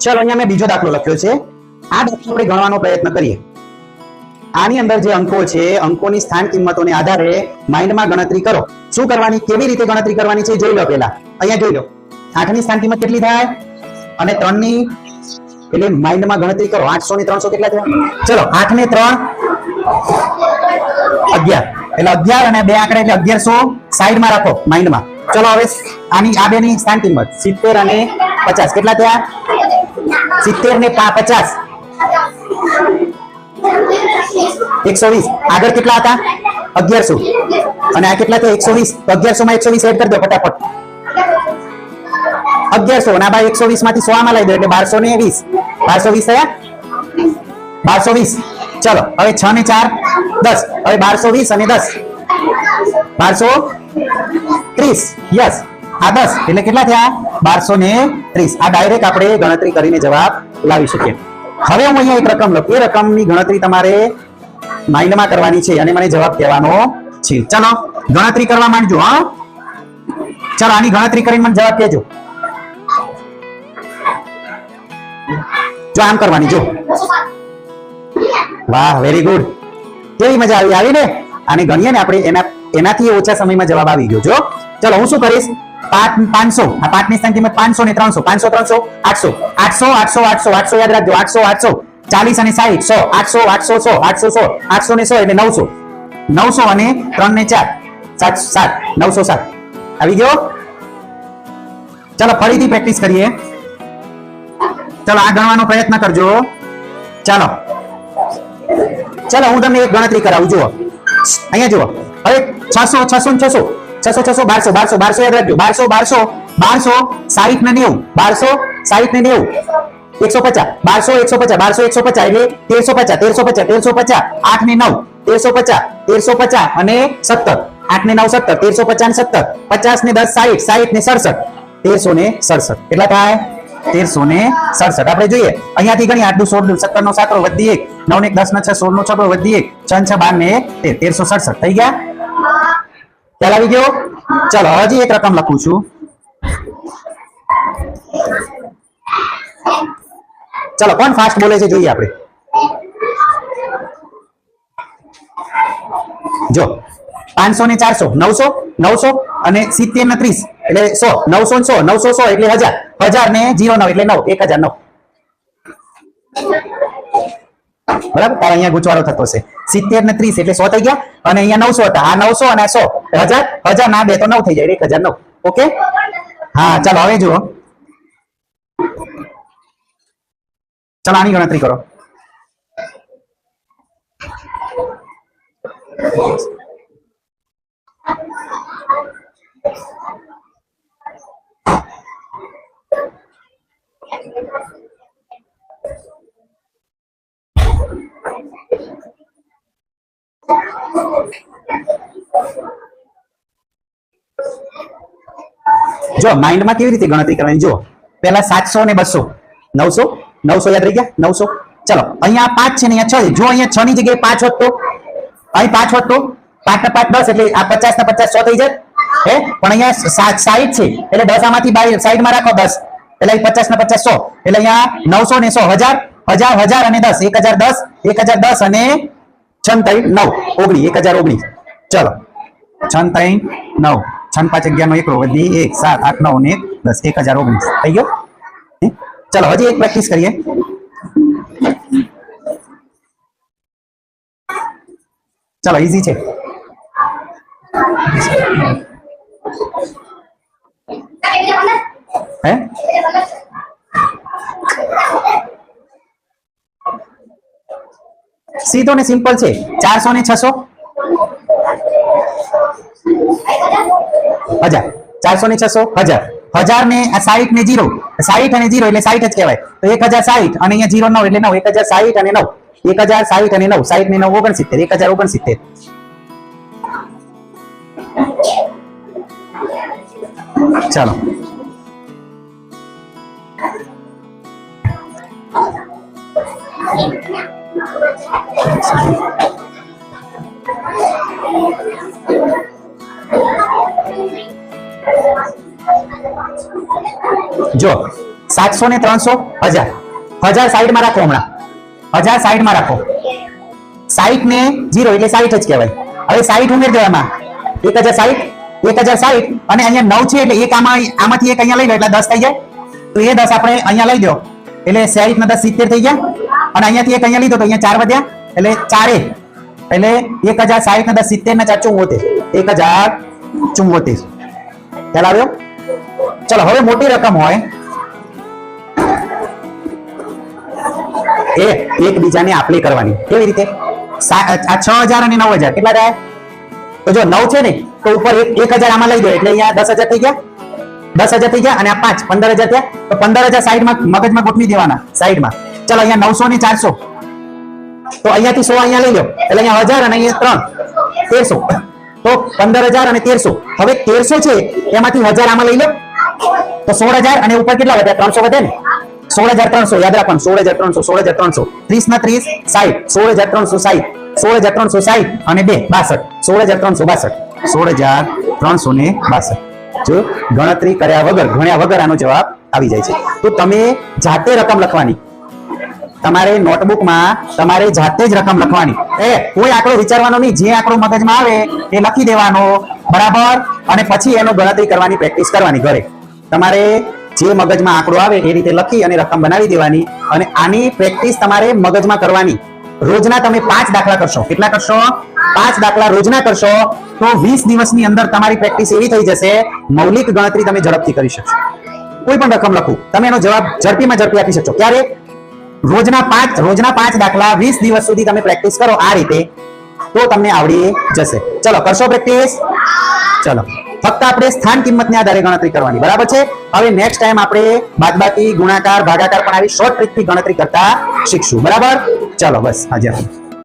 ચલો, અહીંયા મેં બીજો દાખલો લખ્યો છે. આ દાખલો આપણે ગણવાનો પ્રયત્ન કરીએ. આની અંદર જે અંકો છે, અંકોની સ્થાન કિંમતોને આધારે માઇન્ડમાં ગણતરી કરો. શું કરવાની, કેવી રીતે ગણતરી કરવાની છે જોઈ લો પહેલા. અહીંયા જોઈ લો. આઠની સ્થાન કિંમત કેટલી થાય? અને ત્રણની, એટલે માઇન્ડમાં ગણતરી કરો. આઠસો ને ત્રણસો કેટલા થયા? ચલો, આઠ ને ત્રણ, અગિયાર. એટલે અગિયાર અને બે આંકડા એટલે અગિયારસો સાઈડમાં રાખો માઇન્ડમાં ચલો હવે આની, આ બેની સ્થાન કિંમત સિત્તેર અને પચાસ. કેટલા થયા? સિત્તેર ને પચાસ. એકસો વીસ. આગળ કેટલા હતા? અગિયારસો. અને આ કેટલા થયા? એકસો વીસ. તો અગિયારસો માં એકસો વીસ એડ કરી દો ફટાફટ. અગિયારસો. ના બાય એકસો વીસમાંથી સો આમાં લઈ દો, એટલે બારસો ને વીસ. બારસો વીસ થયા? બારસો વીસ. ચલો, હવે છ ને ચાર, દસ. હવે બારસો વીસ અને દસ. બારસો ત્રીસ. યસ આ દસ. એટલે કેટલા થયા? બારસો ને ત્રીસ. આ ડાયરેક્ટ આપણે ગણતરી કરીને જવાબ લાવી શકીએ. હવે હું અહીંયા એક રકમ લખું. એ રકમની ગણતરી તમારે માઇન્ડમાં કરવાની છે અને મને જવાબ કહેવાનો છે. ચલો, ગણતરી કરવા માંડજો, હા? ચલો, આની ગણતરી કરીને મને જવાબ કહેજો. જો આમ કરવાની, જો. વાહ વેરી ગુડ કેવી મજા આવી? આવી ને? આને ગણીએ ને આપણે એના એનાથી ઓછા સમયમાં જવાબ આવી ગયો. જો, ચલો, હું શું કરીશ? પાંચ પાંચસો. આ પાંચની સ્થાન કિંમત પાંચસો ને ત્રણસો. પાંચસો, ત્રણસો, આઠસો. આઠસો આઠસો આઠસો આઠસો, યાદ રાખજો. આઠસો આઠસો. ચાલીસ અને સાહીઠ. સો. આઠસો આઠસો, સો. આઠસો સો. આઠસો ને સો એટલે નવસો. નવસો અને ત્રણ ને ચાર. સાત સાત. નવસો સાત. આવી ગયો? ચલો, ફરીથી પ્રેક્ટિસ કરીએ. ચલો, આ ગણવાનો પ્રયત્ન કરજો. ચાલો. ચલો, હું તમને એક ગણતરી કરાવું. જુઓ. અહીંયા જુઓ. હવે છસો છસો છસો. છસો છસો, બારસો બારસો બારસો યાદ રાખજો. બારસો બારસો બારસો, સાહીઠ ને નેવું. બારસો, સાહીઠ ને નેવું. એકસો પચાસ. બારસો, એકસો પચાસ. બારસો, એકસો પચાસ એટલે તેરસો પચાસ. તેરસો પચાસ તેરસો પચાસ. આઠ ને નવ. તેરસો પચાસ તેરસો પચાસ અને સત્તર. આઠ ને નવ, સત્તર. તેરસો પચાસ ને સત્તર. પચાસ ને દસ, સાહીઠ. સાહીઠ ને સડસઠ. તેરસો ને સડસઠ. કેટલા થાય? તેરસો ને સડસઠ. આપણે જોઈએ, અહીંયાથી ગણી આટલું સોળ સત્તર નો સાતરો વધી એક નવ ને દસ ના છ સોળ નો છકડો વધી એક, છ છ બાર ને તેરસો સડસઠ. થઈ ગયા? ખ્યાલ આવી ગયો? ચલો હજી એક રકમ લખું છું. ચલો, કોણ ફાસ્ટ બોલે છે જોઈએ આપણે. જો, પાંચસો ને ચારસો, નવસો નવસો અને સિત્તેર ને ત્રીસ. એટલે સો, નવસો સો નવસો સો એટલે હજાર. હજાર ને જીરો નવ એટલે નવ, એક હજાર નવ. બરાબર? તારે અહીંયા ગુચવાડો થતો છે. સિત્તેર ને ત્રીસ એટલે સો થઈ ગયા, અને અહીંયા નવસો હતા. આ નવસો અને સો. હજાર હજાર ના બે તો નવ થઈ જાય એક હજાર નવ. ઓકે? હા, ચાલો, હવે જુઓ. ચાલો, આની ગણતરી કરો. જો માઇન્ડમાં કેવી રીતે ગણતરી કરવાની? જો પહેલા સાતસો ને બસો. નવસો? નવસો યાદ રહી ગયા? નવસો? ચલો, અહીંયા પાંચ છે ને અહીંયા છ જો અહીંયા છ ની જગ્યાએ પાંચ હોત તો? અહીં પાંચ હોત તો? પાંચ ને પાંચ દસ, એટલે આ પચાસ ને પચાસ સો થઈ જાય. હે? પણ અહીંયા સા- સાઈઠ છે. એટલે દસ આમાંથી સાઈડમાં રાખો દસ. એટલે પચાસ ને પચાસ સો. એટલે અહીંયા નવસો ને સો. હજાર હજાર હજાર અને દસ. એક હજાર દસ, એક હજાર દસ અને છન ત્રણ નવ. ઓગણી એક હજાર ઓગણીસ ચલો. છન ત્રણ નવ. છન પાંચ અગિયાર નો એકડો વધી એક, સાત, આઠ, નવ ને દસ. એક હજાર ઓગણીસ. થઈ ગયો? ચલો, હજી એક પ્રેક્ટિસ કરીએ. ચલો ઈઝી છે હે સીધો ને સિમ્પલ છે. ચારસો ને છસો? હજાર. ચારસો ને છસો? હજાર. હજાર ને સાહીઠ ને જીરો. સાહીઠ અને જીરો એટલે સાહીઠ જ કહેવાય. તો એક હજાર સાહીઠ અને અહીંયા જીરો નવ એટલે નવ. એક હજાર સાહીઠ અને નવ. એક હજાર સાહીઠ અને નવ. સાહીઠ ને નવ ઓગણસિત્તેર. એક હજાર ઓગણસિત્તેર. ચાલો. જો, સાતસો ને ત્રણસો, હજાર. હજાર સાઈડમાં રાખો હમણાં. હજાર સાઈડમાં રાખો. સાઈઠ ને જીરો એટલે સાઈઠ જ કહેવાય. હવે સાઈઠ ઉમેર દેવામાં એક હજાર સાઈઠ, એક હજાર સાઈઠ, અને અહીંયા નવ છે એટલે એક આમાં, આમાંથી એક અહીંયા લઈ લો, એટલે દસ થઈ જાય. તો એ દસ આપણે અહીંયા લઈ દો. એટલે સાઈઠ ના દસ સિત્તેર થઈ ગયા. અને અહીંયાથી એક અહીંયા લીધો તો અહીંયા ચાર વધ્યા. એટલે ચારે. એટલે એક હજાર સાહીઠ ને દસ સિત્તેર ના ચાર ચુમ્મોતેર એક હજાર ચુમ્મોતેર ખ્યાલ આવ્યો? ચલો, હવે મોટી રકમ હોય. એ એકબીજાને આપલે કરવાની. કેવી રીતે? આ છ હજાર અને નવ હજાર. કેટલા થાય? તો જો નવ છે ને, તો ઉપર એક હજાર આમાં લઈ દો. એટલે અહીંયા દસ હજાર થઈ ગયા. દસ હજાર થઈ ગયા અને આ પાંચ. પંદર હજાર થયા. તો પંદર હજાર સાઈડમાં મગજમાં ગોઠવી દેવાના સાઈડમાં. ચલો, અહીંયા નવસો ને ચારસો. તો અહીંયાથી સો અહીંયા લઈ લો. એટલે અહીંયા હજાર અને અહીંયા ત્રણ. તેરસો. તો પંદર હજાર અને તેરસો. હવે તેરસો છે, એમાંથી હજાર આમાં લઈ લો. તો સોળ હજાર અને ઉપર કેટલા વધ્યા ત્રણસો વધે ને? સોળ હજાર ત્રણસો, યાદ રાખવાનું. સોળ હજાર ત્રણસો, સોળ હજાર ત્રણસો. ત્રીસ ના ત્રીસ સાહીઠ સોળ હજાર ત્રણસો સાહીઠ સોળ હજાર ત્રણસો સાહીઠ અને બે, બાસઠ. સોળ હજાર ત્રણસો, બાસઠ. સોળ હજાર ત્રણસો ને બાસઠ. જો ગણતરી કર્યા વગર, ગણ્યા વગર આનો જવાબ આવી જાય છે. તો તમે જાતે રકમ લખવાની. તમારે નોટબુકમાં તમારે જાતે જ રકમ લખવાની. એ, કોઈ આંકડો વિચારવાનો નહીં. જે આંકડો મગજમાં આવે, એ લખી દેવાનો. બરાબર? અને પછી એનો ગણતરી કરવાની પ્રેક્ટિસ કરવાની ઘરે. તમારે જે મગજમાં આંકડો આવે, એ રીતે લખી અને રકમ બનાવી દેવાની. અને આની પ્રેક્ટિસ તમારે મગજમાં કરવાની. રોજના તમે પાંચ દાખલા કરશો. કેટલા કરશો? પાંચ દાખલા રોજના કરશો, તો વીસ દિવસની અંદર તમારી પ્રેક્ટિસ એવી થઈ જશે, મૌલિક ગણતરી તમે ઝડપથી કરી શકશો. કોઈ પણ રકમ લખું તમે એનો જવાબ ઝડપીમાં ઝડપી આપી શકશો. ક્યારે? રોજના પાંચ રોજના પાંચ દાખલા વીસ દિવસ સુધી તમે પ્રેક્ટિસ કરો આ રીતે, તો તમને આવડી જશે. ચલો, કરશો પ્રેક્ટિસ ચલો. ફક્ત આપણે સ્થાન કિંમતને આધારે ગણતરી કરવાની, બરાબર છે? હવે નેક્સ્ટ ટાઈમ આપણે બાદબાકી, ગુણાકાર, ભાગાકાર પણ આવી શોર્ટ ટ્રીકથી ગણતરી કરતા શીખશું, બરાબર? ચલો, બસ, હાજર.